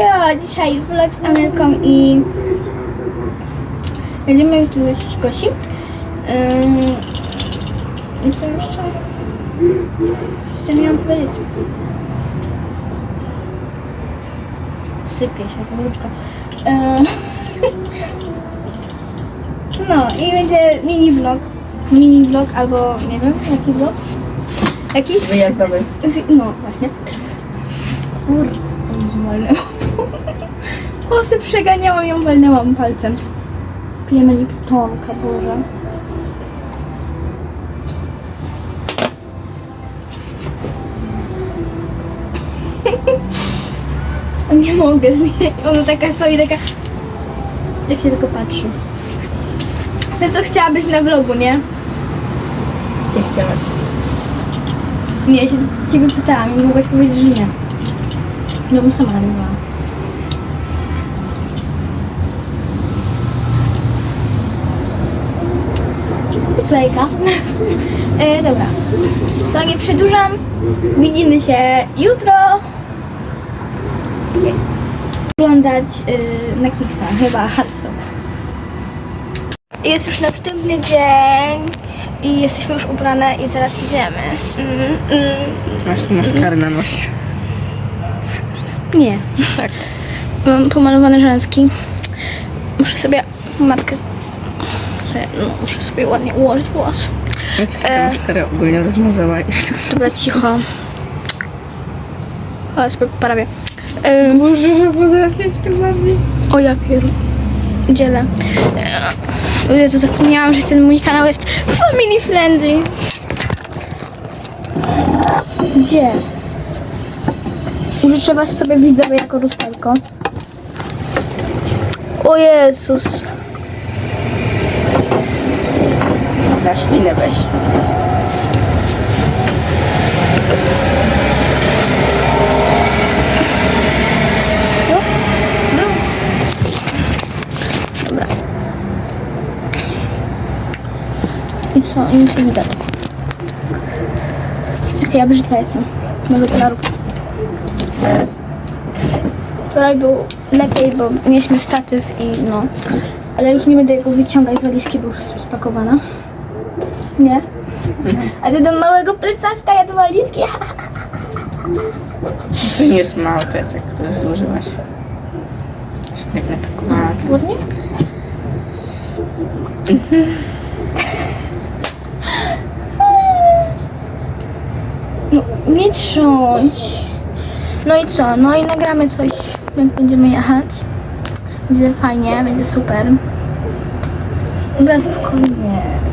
Hejo! Dzisiaj vlog z Amelką i będziemy tu jest Kosi. Ym... Co jeszcze? Jeszcze miałam powiedzieć. Sypie się wróczka. No i będzie mini vlog. Mini vlog albo nie wiem, jaki vlog. Jakiś? Wyjazdowy. No właśnie. Kurde, ją walnęłam. Osy przeganiałam ją, walnęłam palcem. Pijemy Liptonka, Boże. Nie mogę z niej. Ona taka stoi, taka... Jak się tylko patrzy. Ty co chciałabyś na vlogu, nie? Nie chciałaś. Nie, ja się ciebie pytałam i mogłaś powiedzieć, że nie. No bym sama nagrywała. Klejka. e, dobra. To nie przedłużam. Widzimy się jutro. Oglądać y, Netflixa, chyba Hearthstone. Jest już następny dzień i jesteśmy już ubrane i zaraz idziemy. Mm, mm. Masz tu maskary na nosie. Nie. Tak. Mam pomalowane rzęski. Muszę sobie matkę. Że- No, muszę sobie ładnie ułożyć włos. No co się E. ta maskara ogólnie rozmazała Dobra, cicho. Ale sobie poprawię. Ym, Może rozmazała się jeszcze bardziej. o ja pier... Dzielę. O Jezu, zapomniałam, że ten mój kanał jest family friendly. Gdzie? Życzę sobie widzowie jako lusterko. O Jezus. Na ślinę weź. I co? I nic nie widać. Jaka ja brzydka jestem. Może dolarów. Wczoraj był lepiej, bo mieliśmy statyw i no. Ale już nie będę go wyciągać z walizki, bo już jest spakowana. Nie? A ty do małego plecaczka, ja do walizki. To nie jest mały plecak, który złożyłaś. Jest tak napakowana. Ładnie? No, nie trząść. No i co? No i nagramy coś, jak będziemy jechać. Będzie fajnie, będzie super. Dobra, spokojnie. Okej.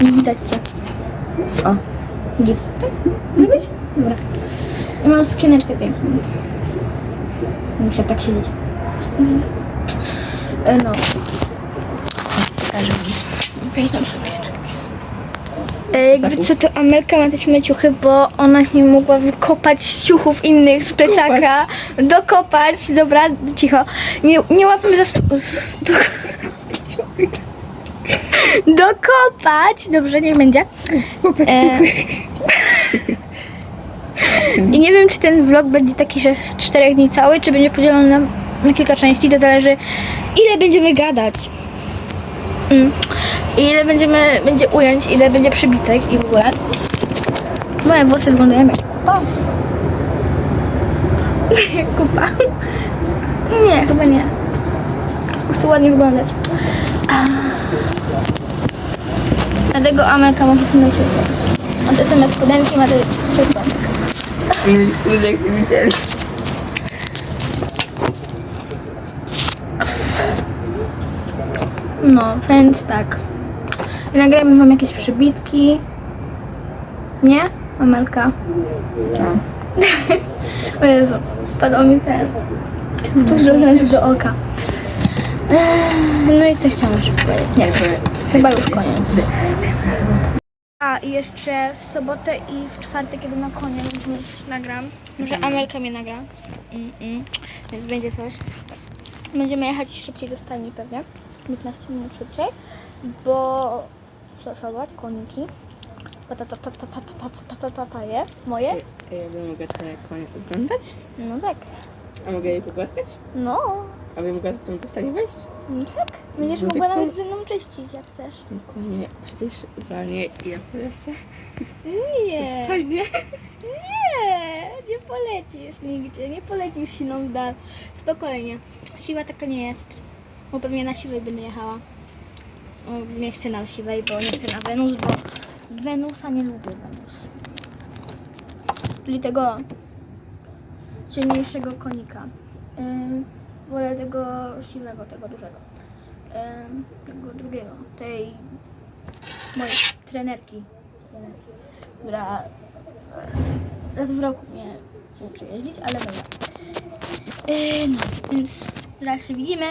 Nie widać cię. O. Git. Może być? Dobra. I mam sukieneczkę piękną. Muszę tak siedzieć. E, No. Pokażę wam. Piękną sukieneczkę. E, jakby co, to Amelka ma te same ciuchy, bo ona nie mogła wykopać z ciuchów innych z plecaka. Dokopać. Dobra, cicho. Nie, nie łapmy za stu... Do... Dokopać. Dobrze, niech będzie. E, I nie wiem, czy ten vlog będzie taki, że z czterech dni cały, czy będzie podzielony na, na kilka części. To zależy, ile będziemy gadać. Mm. I ile będziemy, będzie ujęć, ile będzie przybitek i w ogóle. Moje włosy wyglądają jak kupa. kupa. Nie, chyba nie. Chcę ładnie wyglądać. A. Dlatego Amelka ma same ciuchy. Ma te same spodenki, ma te wszystko. Mieli się widzieli. No, więc tak. I nagramy wam jakieś przybitki. Nie? Amelka. No. O Jezu, wpadło mi ten. Dużo rzeczy do oka. No i co chciałam jeszcze powiedzieć? Nie wiem. Chyba już koniec. A i jeszcze w sobotę i w czwartek kiedy na konie, więc może coś nagram. Może Amelka mnie nagra. Mm -mm. Więc będzie coś. Będziemy jechać szybciej do stajni pewnie. 15 minut szybciej, bo co szalać? Koniki. ta je moje. Ja bym mogła te konie wyglądać? No tak. A mogę jej pogłaskać? No, A bym mogła tam do stanie wejść? no tak. Będziesz No mogła tylko- nawet ze mną czyścić, jak chcesz. Ten konie przecież ubranie i ja polecę. Nie, Stajnie. nie, nie polecisz nigdzie, nie polecisz siną dal. Spokojnie, siła taka nie jest. Bo pewnie na siwej będę jechała. O, Nie chcę na siwej, bo nie chcę na Wenus, bo Wenusa nie lubię Wenus. Czyli tego silniejszego konika. Ym, wolę tego siwego, tego dużego. Ym, tego drugiego, tej mojej trenerki, trenerki która e, raz w roku mnie uczy jeździć, ale dobra. Yy, no, więc raz się widzimy.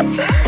Ha ha!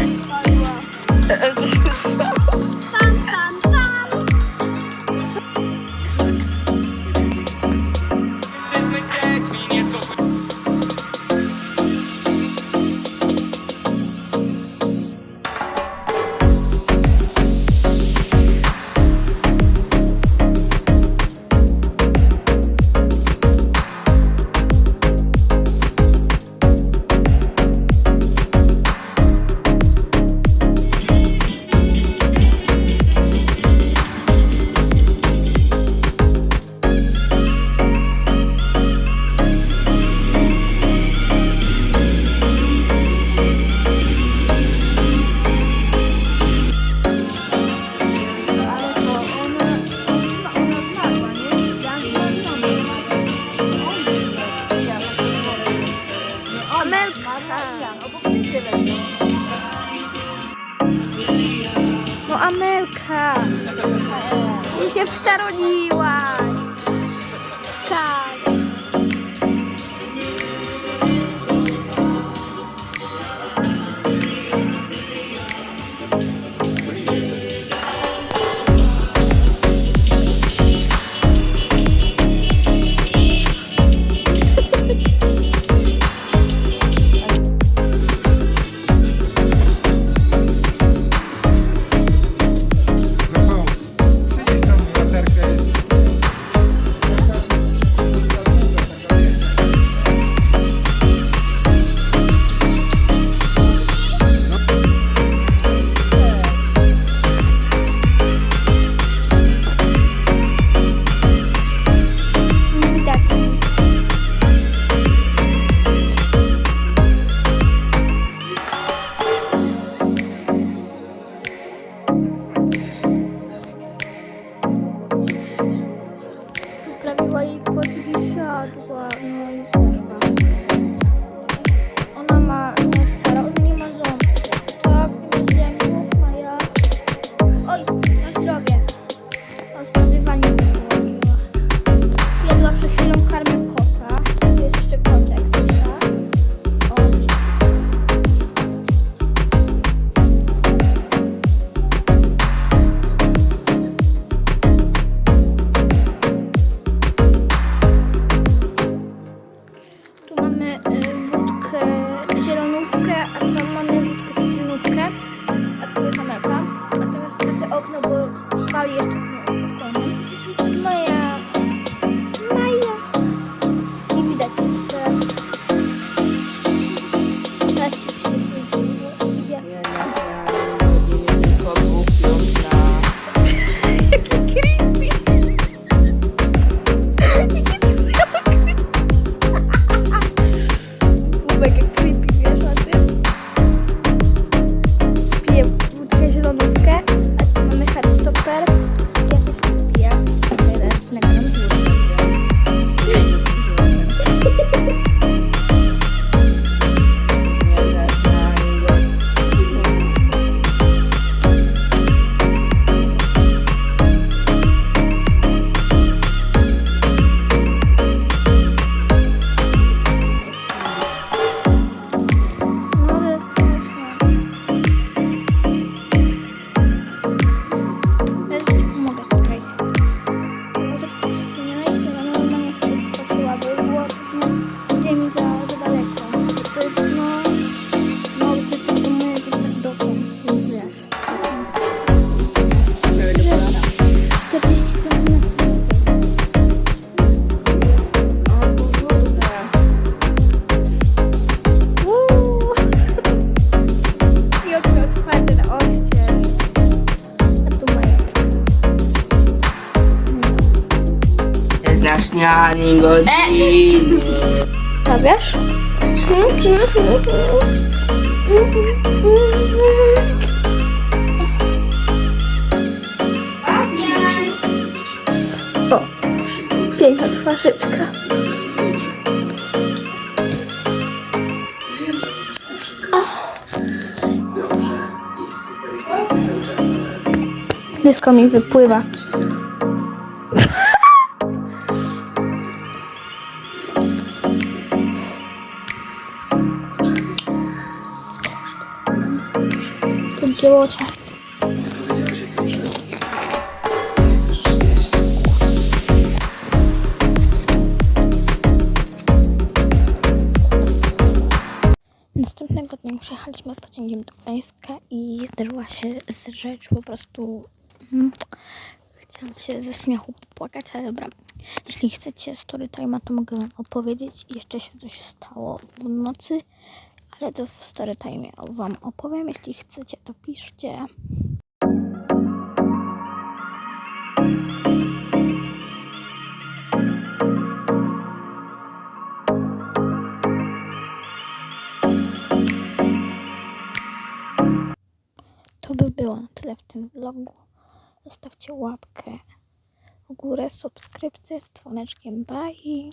Mi się wtaroliłaś. dnia, ani godziny. A? O, piękna twarzyczka. Wszystko mi wypływa. Podjęło cię. Następnego dnia przyjechaliśmy pociągiem do Gdańska i zdarzyła się rzecz po prostu... Mm, chciałam się ze śmiechu popłakać, ale dobra. Jeśli chcecie storytime'a, to mogę wam opowiedzieć. Jeszcze się coś stało w nocy ale to w storytime wam opowiem. Jeśli chcecie, to piszcie. To by było na tyle w tym vlogu. Zostawcie łapkę w górę, subskrypcję z dzwoneczkiem. Bye!